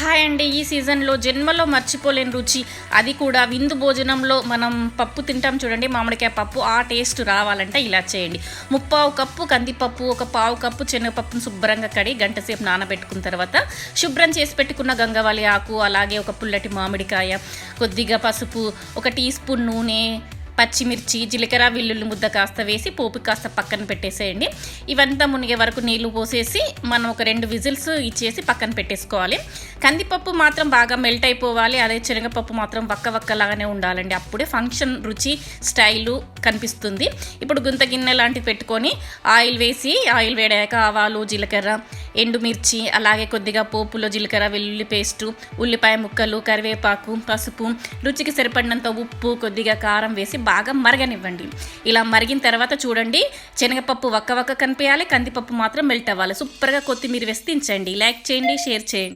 Hi అండి ఈ సీజన్లో జన్మలో మర్చిపోలేని రుచి. అది కూడా విందు భోజనంలో మనం పప్పు తింటాం చూడండి. మామిడికాయ పప్పు ఆ టేస్ట్ రావాలంటే ఇలా చేయండి. ముప్పావు కప్పు కందిపప్పు ఒక పావు కప్పు శనగపప్పును శుభ్రంగా కడి గంట సేపు నానబెట్టుకున్న తర్వాత శుభ్రం చేసి పెట్టుకున్న గంగవాలి ఆకు అలాగే ఒక పుల్లటి మామిడికాయ కొద్దిగా పసుపు ఒక టీ స్పూన్ నూనె పచ్చిమిర్చి జీలకర్ర వెల్లుల్లి ముద్ద కాస్త వేసి పోపు కాస్త పక్కన పెట్టేసేయండి. ఇవంతా మునిగే వరకు నీళ్ళు పోసేసి మనం ఒక రెండు విజిల్స్ ఇచ్చేసి పక్కన పెట్టేసుకోవాలి. కందిపప్పు మాత్రం బాగా మెల్ట్ అయిపోవాలి. అదే శనగపప్పు మాత్రం వక్క వక్కలాగానే ఉండాలండి. అప్పుడే ఫంక్షన్ రుచి స్టైలు కనిపిస్తుంది. ఇప్పుడు గుంత గిన్నె లాంటివి పెట్టుకొని ఆయిల్ వేసి ఆయిల్ వేడాక ఆవాలు జీలకర్ర ఎండుమిర్చి అలాగే కొద్దిగా పోపులో జీలకర్ర వెల్లుల్లి పేస్టు ఉల్లిపాయ ముక్కలు కరివేపాకు పసుపు రుచికి సరిపడినంత ఉప్పు కొద్దిగా కారం వేసి బాగా మరగనివ్వండి. ఇలా మరిగిన తర్వాత చూడండి శనగపప్పు వక్క వక్క కనిపించాలి కందిపప్పు మాత్రం మెల్ట్ అవ్వాలి. సూపర్గా కొత్తిమీర వేసి తించండి లైక్ చేయండి షేర్ చేయండి.